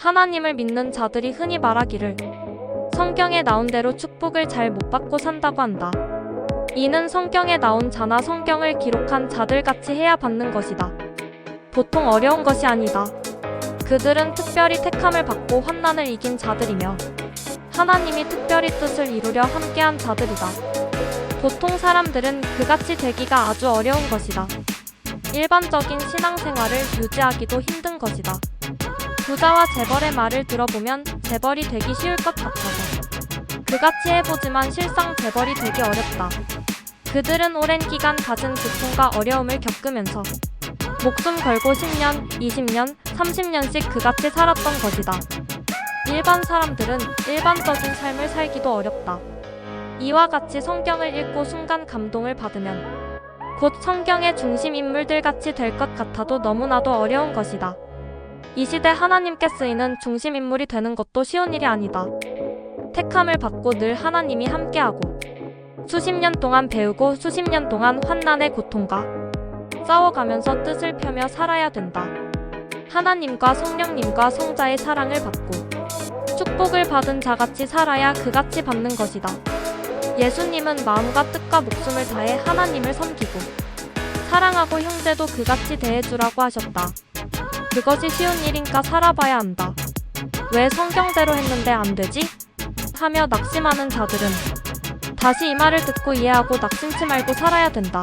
하나님을 믿는 자들이 흔히 말하기를 성경에 나온 대로 축복을 잘 못 받고 산다고 한다. 이는 성경에 나온 자나 성경을 기록한 자들 같이 해야 받는 것이다. 보통 어려운 것이 아니다. 그들은 특별히 택함을 받고 환난을 이긴 자들이며 하나님이 특별히 뜻을 이루려 함께한 자들이다. 보통 사람들은 그같이 되기가 아주 어려운 것이다. 일반적인 신앙생활을 유지하기도 힘든 것이다. 부자와 재벌의 말을 들어보면 재벌이 되기 쉬울 것 같아서 그같이 해보지만 실상 재벌이 되기 어렵다. 그들은 오랜 기간 가진 고통과 어려움을 겪으면서 목숨 걸고 10년, 20년, 30년씩 그같이 살았던 것이다. 일반 사람들은 일반적인 삶을 살기도 어렵다. 이와 같이 성경을 읽고 순간 감동을 받으면 곧 성경의 중심 인물들 같이 될 것 같아도 너무나도 어려운 것이다. 이 시대 하나님께 쓰이는 중심 인물이 되는 것도 쉬운 일이 아니다. 택함을 받고 늘 하나님이 함께하고 수십 년 동안 배우고 수십 년 동안 환난의 고통과 싸워가면서 뜻을 펴며 살아야 된다. 하나님과 성령님과 성자의 사랑을 받고 축복을 받은 자같이 살아야 그같이 받는 것이다. 예수님은 마음과 뜻과 목숨을 다해 하나님을 섬기고 사랑하고 형제도 그같이 대해주라고 하셨다. 그것이 쉬운 일인가 살아봐야 한다. 왜 성경대로 했는데 안 되지? 하며 낙심하는 자들은 다시 이 말을 듣고 이해하고 낙심치 말고 살아야 된다.